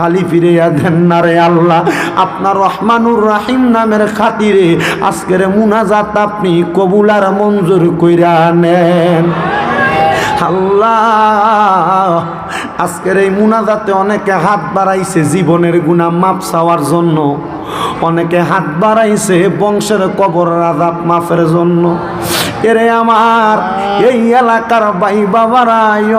খালি ফিরিয়া দেন না রে আল্লাহ। আপনার রহমানুর রাহিম নামের খাতিরে আজকের মুনাজাত আপনি কবুল আর মঞ্জুর কইরা নেন। আল্লাহ, আজকের এই মুনাজাতে অনেকে হাত বাড়াইছে জীবনের গুণা মাপ চাওয়ার জন্য। অনেকে হাত বাড়াইছে বংশের কবর আজাব মাফের জন্য। এরে আমার, এই এলাকার বাই বাবারায়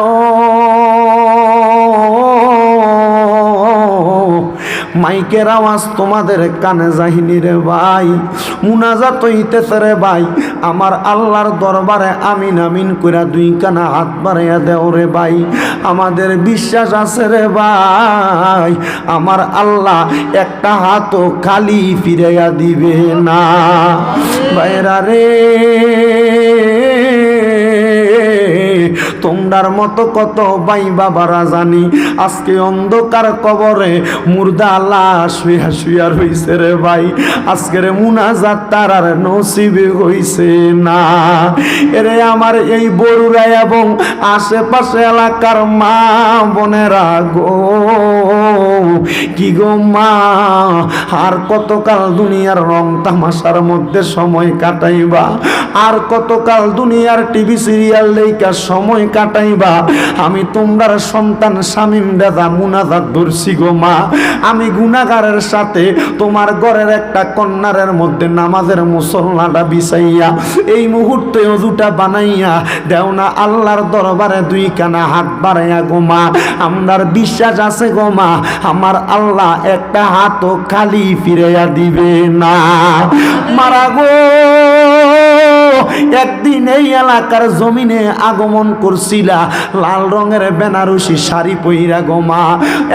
মাইকের আওয়াজ তোমাদের কানে যাহিনি রে ভাই, মুনাজাত হইতেছে রে ভাই। আমার আল্লাহর দরবারে আমিন আমিন কইরা দুই কানা হাত বাড়াইয়া দেও রে ভাই। আমাদের বিশ্বাস আছে রে ভাই, আমার আল্লাহ একটা হাতও খালি ফিরাইয়া দিবে না। বাইরা রে তোমরার মতো কত বাই বাবারা জানি? আজকে অন্ধকার কবরে মুর্দা লাশ শুয়া শুয়া রইছে রে ভাই। আজকের মুনাজাত তার আর নসিবে হইছে না। এরে আমার এই বড়ুরা এবং আশেপাশে এলাকার মা বোনেরা গো। কি গো মা, আর কতকাল দুনিয়ার রং তামাশার মধ্যে সময় কাটাইবা? আর কতকাল দুনিয়ার টিভি সিরিয়াল লেখা সময় কাটাইবা। আমি তোমরার সন্তান স্বামীম দাদা মুনাজাত ধরছি গো মা। আমি গুনাগারের সাথে তোমার ঘরের একটা কন্যারের মধ্যে নামাজের মুসল্লাটা বিছাইয়া এই মুহূর্তে দুটা বানাইয়া দেও না আল্লাহর দরবারে দুই কানা হাত বাড়াইয়া গো মা। আমরার বিশ্বাস আছে গো মা, আমার আল্লাহ একটা হাতও খালি ফিরাইয়া দিবে না। মারা গো! একদিন এই এলাকার জমিনে আগমন করছিলা। লাল রঙের বেনারসি শাড়ি পইরা গোমা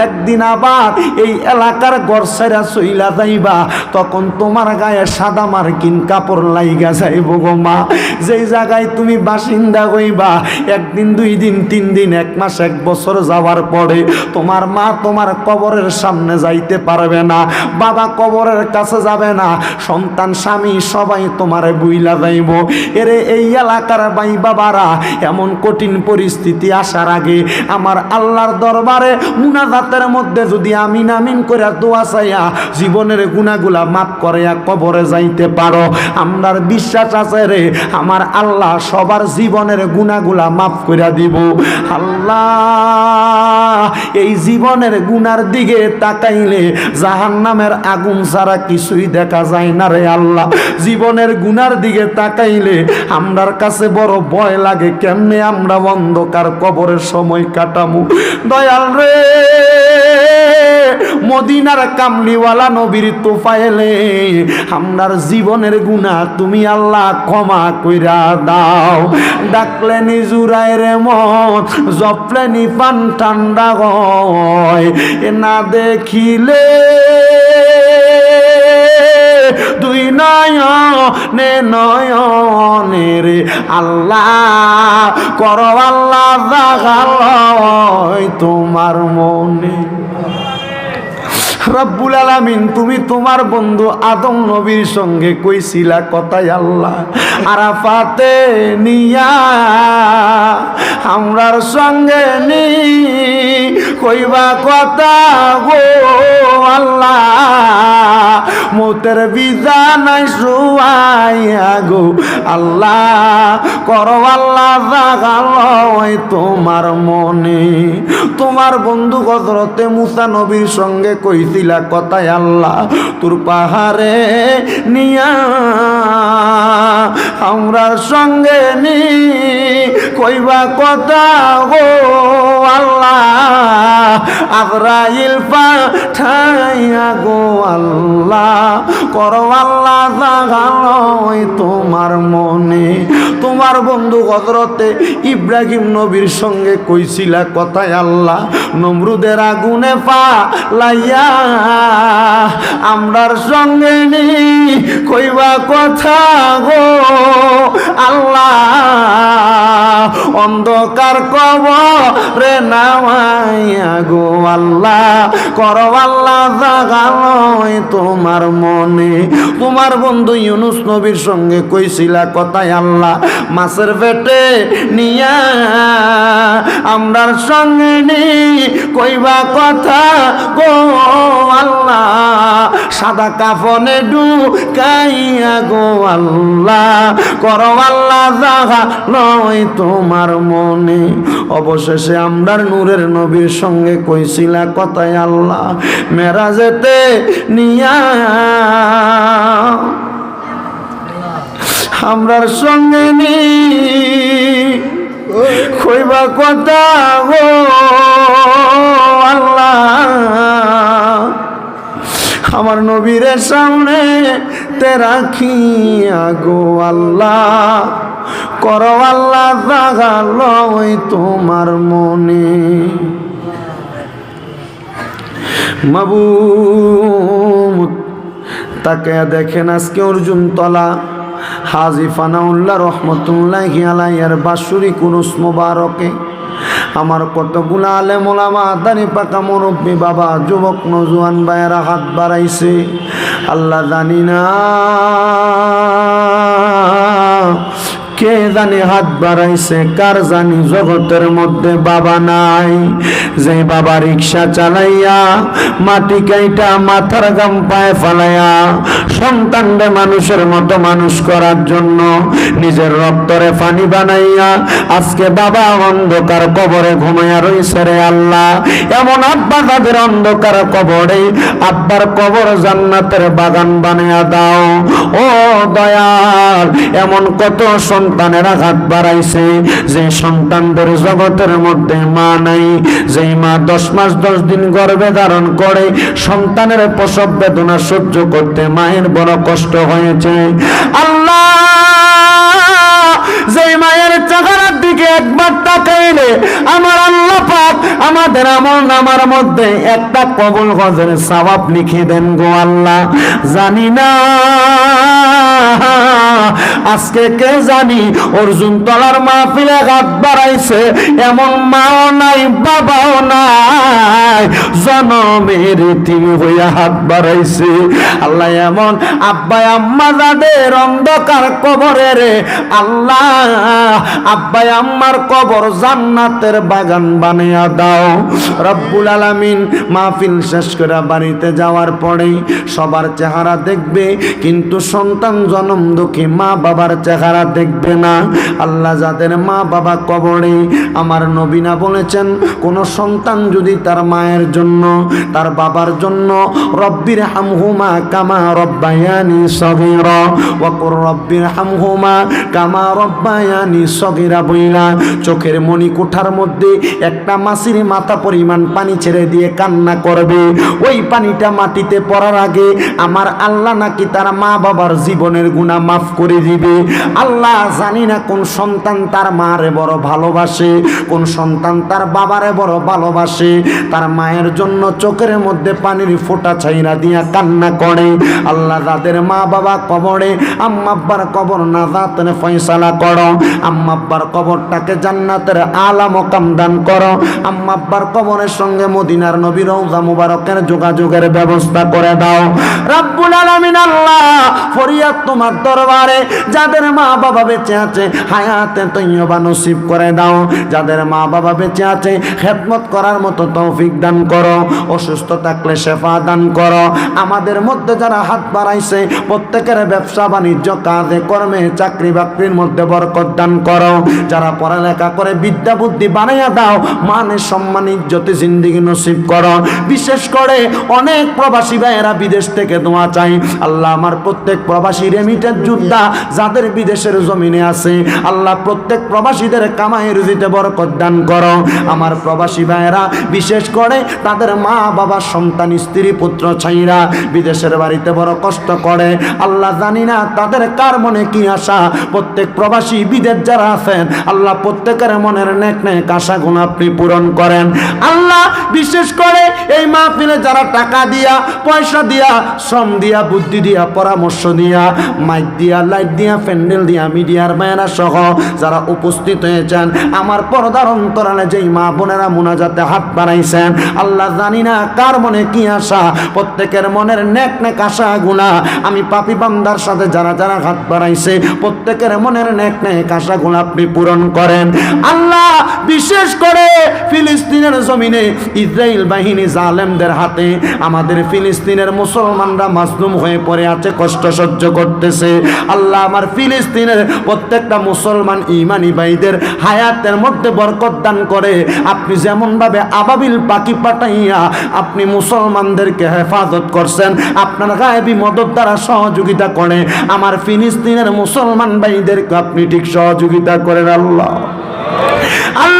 একদিন আবার এই এলাকার গরসাইরা সইলা যাইবা। তখন তোমার গায়ে সাদা মার্কিন কাপড় লাইগা যাইব গোমা যেই জায়গায় তুমি বাসিন্দা হইবা, একদিন, দুই দিন, তিন দিন, এক মাস, এক বছর যাওয়ার পরে তোমার মা তোমার কবরের সামনে যাইতে পারবে না। বাবা কবরের কাছে যাবে না। সন্তান, স্বামী সবাই তোমারে বুইলা যাইব। এরে এই এলাকার বাই বাবারা, এমন কঠিন পরিস্থিতি আসার আগে আমার আল্লাহর দরবারে মুনাজাতের মধ্যে যদি আমিন আমিন করে দোয়া চাইয়া জীবনের গুণাগুলা মাফ করে কবরে যাইতে পারো, আমরার বিশ্বাস আছে রে, আমার আল্লাহ সবার জীবনের গুণাগুলা মাফ করে দিব। আল্লাহ এই জীবনের গুনার দিকে তাকাইলে জাহান নামের আগুন ছাড়া কিছুই দেখা যায় না রে আল্লাহ। জীবনের গুনার দিকে তাকাইলে আমরার কাছে বড় ভয় লাগে, কেমনে আমরা অন্ধকার কবরের সময় কাটামু? দয়াল রে, মদিনার কামলিওয়ালা নবীর তোফাইলে আমরার জীবনের গুণা তুমি আল্লাহ ক্ষমা কইরা দাও। ডাকলে নিজুরাই রে মন জপলে নিপান ঠান্ডা হয় না দেখিলে দুই নয়নে নয়নে রে আল্লাহ, কর আল্লাহ জাগালয় তোমার মনে। রব্বুল আলামিন, তুমি তোমার বন্ধু আদম নবীর সঙ্গে কইছিলা কথাই আল্লাহ আরাফাতে নিয়া আমরার সঙ্গে নি। কইবা কথা গো আল্লাহ, মতের বিধানাই শুয়াইয়া গো আল্লাহ। কর আল্লাহ জাগালয় তোমার মনে। তোমার বন্ধু গজরতে মুসা নবীর সঙ্গে কইছিলা কথায় আল্লাহ, তোর পাহাড়ে নিয়া আমরার সঙ্গে নি, কইবা কথা গো আল্লাহ। আজরাইল পাঠাইয়া গো আল্লাহ। করো আল্লাহ জাগালয় তোমার মনে। তোমার বন্ধু হজরতে ইব্রাহিম নবীর সঙ্গে কইছিলা কথায় আল্লাহ, নমরুদের আগুনে পা লাইয়া আমরার সঙ্গে নি, কইবা কথা গো আল্লাহ, অন্ধকার কবরে নামাইয়া গো আল্লাহ, করো আল্লাহ জাগালয় তোমার মনে। তোমার বন্ধু ইউনুস নবীর সঙ্গে কইছিলা কথায় আল্লাহ, মাছের পেটে নিয়া আমরার সঙ্গে নি, কইবা কথা গো আল্লাহ, সাদা কাফনে ঢুকাইয়া গো আল্লাহ। করো আল্লাহ নয় তোমার মনে। অবশেষে আমরার নূরের নবীর সঙ্গে কইছিলা, কথায় আল্লাহ নিয়া। আমরার সঙ্গে নি। কইবা কথা গো আল্লাহ। আমার নবীরের সামনে তে রাখিয়া গো আল্লাহ, করো আল্লাহ দাগাল তোমার মনে। মাবুদ, তাকে দেখেন আজকে অর্জুন তলা। হাজি ফানাউল্লাহ রহমতুল্লাহ আলাইয়ার বাসুরি কুরুস মোবারকে। আমার কতগুলো আলে মোলামা দানি পাকা মুরব্বী বাবা, যুবক নজুয়ান ভাইয়েরা হাত বাড়াইছে। আল্লাহ জানি না। কে জানি হাত বাড়াইছে? কার জানি জগতের মধ্যে বাবা নাই? যে বাবা রিক্সা চালাইয়া মাটি কাইটা মাথার গাম পায়ে ফালাইয়া সন্তানরে মানুষের মতো মানুষ করার জন্য নিজের রক্তরে পানি বানাইয়া আজকে বাবা অন্ধকার কবরে ঘুমাইয়া রইছে রে আল্লাহ। এমন আব্বা তাদের অন্ধকার কবরে আব্বার কবর জান্নাতের বাগান বানাইয়া দাও। ও দয়াল, এমন কত সন্তানের আঘাত বাড়াইছে। যে সন্তানদের জগতের মধ্যে মা নাই যে মা দশ মাস দশ দিন গর্ভে ধারণ করে, সন্তানের প্রসব বেদনা সহ্য করতে মায়ের বড় কষ্ট হয়েছে। আল্লাহ! যেই মায়ের চেহারার দিকে একবার তাকাইলে, আমার আল্লাহ পাক আমাদের আমল নামার মধ্যে একটা কবুল গজের সওয়াব লিখে দেন গো আল্লাহ। জানি না, আজকে কে জানি অর্জুন তলার মাহফিলে হাত বাড়াইছে, এমন মাও নাই, বাবাও নাই। জনমের তিনি হইয়া হাত বাড়াইছে। আল্লাহ এমন আব্বাই আম্মা যাদের অন্ধকার কবরে রে, আল্লাহ আব্বাই আম্মার কবর জান্নাতের বাগান বানিয়ে দাও। রব্বুল আলামিন মাহফিল শেষ করে বাড়িতে যাওয়ার পরেই সবার চেহারা দেখবে, কিন্তু সন্তান জন্ম দুঃখী মা বাবার চেহারা দেখবে না। আল্লাহ যাদের মা বাবা কবরে, আমার নবীনা বলেছেন, কোন সন্তান যদি তার মায়ের জন্য, তার বাবার জন্য, রব্বির হামহুমা কামা রব্বায়ানি সগীরা ওয়াকুর রব্বির হামহুমা কামা রব্বায়ানি সগীরা বইলা চোখের মণি কোঠার মধ্যে একটা মাসির মাথা পরিমাণ পানি ছেড়ে দিয়ে কান্না করবে। ওই পানিটা মাটিতে পড়ার আগে আমার আল্লাহ নাকি তার মা বাবার জীবনের গুণা মাফ করে দিবে? আল্লাহ জানি না কোন সন্তান তার মারে বড় ভালোবাসে, কোন সন্তান তার বাবারে বড় ভালোবাসে। তার মায়ের জন্য চোখের মধ্যে পানির ফোঁটা ছাইরা দিয়া কান্না করে। আল্লাহ তাদের মা বাবা কবরে, আম্মাব্বার কবর না জাতের ফয়সালা করো। আম্মাব্বার কবরটাকে জান্নাতের আলা মকাম দান করো। আম্মা আব্বার কবরের সঙ্গে মদিনার নবী রওজা মুবারকের যোগাযোগের ব্যবস্থা করে দাও। রাব্বুল আলামিন আল্লাহ ফরিয়াদ তোমার দরবারে, যাদের মা বাবা বেঁচে আছে, হায়াতে তৈয়বা নসিব করে দাও। যাদের মা বাবা বেঁচে আছে, খেদমত করার মতো তৌফিক দান করো। অসুস্থ থাকলে শেফা দান করো। আমাদের মধ্যে যারা হাত বাড়াইছে, প্রত্যেকের ব্যবসা বাণিজ্য, কাজে কর্মে, চাকরি বাকরির মধ্যে বরকত দান করো। যারা পড়ালেখা করে বিদ্যা বুদ্ধি বানাইয়া দাও মানে সম্মান, ইজ্জতে, জিন্দিগি নসিব করো। বিশেষ করে অনেক প্রবাসী ভাইয়েরা বিদেশ থেকে দোয়া চাই। আল্লাহ আমার প্রত্যেক প্রবাসী রেমিটের যোদ্ধা যাদের বিদেশের জমিনে আছে, আল্লাহ প্রত্যেক প্রবাসীদের কামাই রুজিতে বরকত দান করো। আমার প্রবাসী ভাইয়েরা, বিশেষ করে তাদের মা বাবা, সন্তান, স্ত্রী, পুত্র, ছাইরা বিদেশের বাড়িতে বড় কষ্ট করে। আল্লাহ জানি না তাদের কার মনে কি আশা। প্রত্যেক প্রবাসী বিদেশ যারা আছেন, আল্লাহ প্রত্যেকের মনের নেক নেক আশাগুলো আপনি পূরণ করেন। আল্লাহ, বিশেষ করে এই মাহফিলে যারা টাকা দিয়া, পয়সা দিয়া দিয়া, শ্রম দিয়া, বুদ্ধি দিয়া, পরামর্শ দিয়া, মাইক দিয়া, লাইট দিয়া, প্যান্ডেল দিয়া, মিডিয়ার মায়েরা সহ যারা উপস্থিত হয়েছেন, আমার পর্দার অন্তরালে যেই মা বোনেরা মোনাজাতে হাত বাড়াইছেন, আল্লাহ জানি না কার মনে কি আশা, প্রত্যেকের মনের নেক নেক আশা গুণা, আমি পাপি বান্দার সাথে যারা যারা হাত বাড়াইছে, প্রত্যেকের মনের নেক নেক আশা গুণা আপনি পূরণ করেন। আল্লাহ বিশেষ করে ফিলিস্তিনের জমিনে ইসরায়েল বাহিনী জালেমদের হাতে, আমাদের ফিলিস্তিনের মুসলমানরা মাজলুম হয়ে পড়ে আছে, কষ্ট সহ্য করতেছে। আল্লাহ আমার ফিলিস্তিনের প্রত্যেকটা মুসলমান ইমানি ভাইদের হায়াতের মধ্যে বরকত দান করে। আপনি যেমন ভাবে আবাবিল পাখি পাঠাইয়া আপনি মুসলমানদেরকে হেফাজত করছেন, আপনার গায়েবী মদত দ্বারা সহযোগিতা করে। আমার ফিলিস্তিনের মুসলমান ভাইদেরকে আপনি ঠিক সহযোগিতা করেন, আল্লাহ। আল্লাহ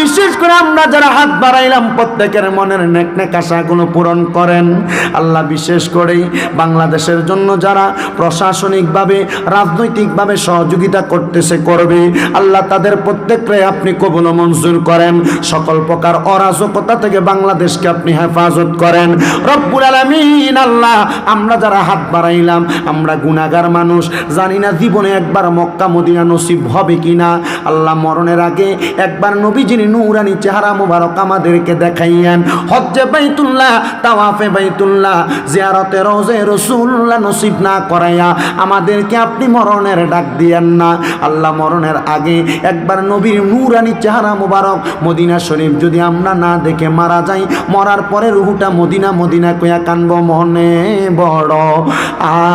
বিশেষ করে আমরা যারা হাত বাড়াইলাম, প্রত্যেকের মনের নেক নেক আশাগুলো পূরণ করেন। আল্লাহ বিশেষ করেই বাংলাদেশের জন্য যারা প্রশাসনিকভাবে, রাজনৈতিকভাবে সহযোগিতা করতেছে, করবে। আল্লাহ তাদের প্রত্যেককে আপনি কবুল মঞ্জুর করেন। সকল প্রকার অরাজকতা থেকে বাংলাদেশকে আপনি হেফাজত করেন। রব্বুল আলামিন, আল্লাহ, আমরা যারা হাত বাড়াইলাম, আমরা গুনাগার মানুষ। জানি না জীবনে একবার মক্কা মদিনা নসিব হবে কিনা। আল্লাহ মরণের আগে একবার নবীজির নূরানি চেহারা মুবারক আমাদেরকে দেখাইয়েন। হজ্জে বাইতুল্লাহ, তাওয়াফে বাইতুল্লাহ, জিয়ারতে রোজে রসুল্লাহ নসিব না করাইয়া আমাদেরকে আপনি মরণের ডাক দিয়েন না। আল্লাহ মরণের আগে একবার নবীর নূরানি চেহারা মুবারক মদিনা শরীফ যদি আমরা না দেখে মারা যাই, মরার পরে রুহুটা মদিনা মদিনা কইয়া কানব, মনে বড়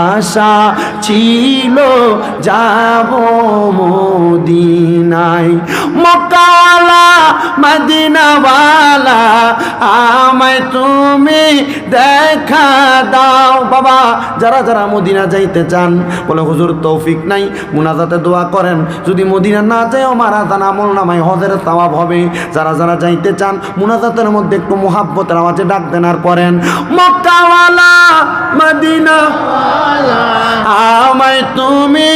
আশা ছিল, যাব মদিনায় মক্কাওয়ালা মদিনাওয়ালা, আমায় তুমি দেখা দাও। বাবা, যারা যারা মদিনা যাইতে চান, বলে হুজুর তৌফিক নাই, মুনাজাতে দোয়া করেন। যদি মদিনা না যায়ও, মারা যান, আমল নামায় হজের তাওয়াব হবে। যারা যারা যাইতে চান, মুনাজাতের মধ্যে একটু মোহাব্বতের আওয়াজে ডাক দেন আর পড়েন, মক্কাওয়ালা মদিনা আমায় তুমি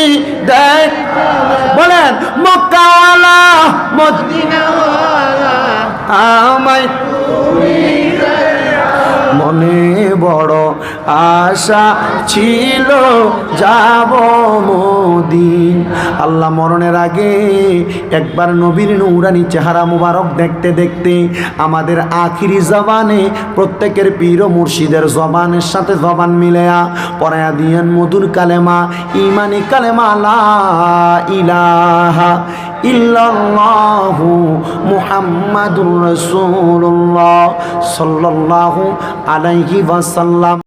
দেখ বলেন, মক্কাওয়ালা মদিনা আমায় মনে বড় আশা ছিল, যাব মদিন। আল্লাহ মরণের আগে একবার নবীর নৌরানি চেহারা মুবারক দেখতে দেখতে আমাদের আখিরি জবানে প্রত্যেকের পীর মুর্শিদের জবানের সাথে জবান মিলেয়া পড়ায়া দিয়েন মধুর কালেমা, ইমানি কালেমা, লা ইলাহা ইল্লাল্লাহু মুহাম্মাদুর রাসূলুল্লাহ। সাল্লাল্লাহু আলাইহি ওয়াসাল্লাম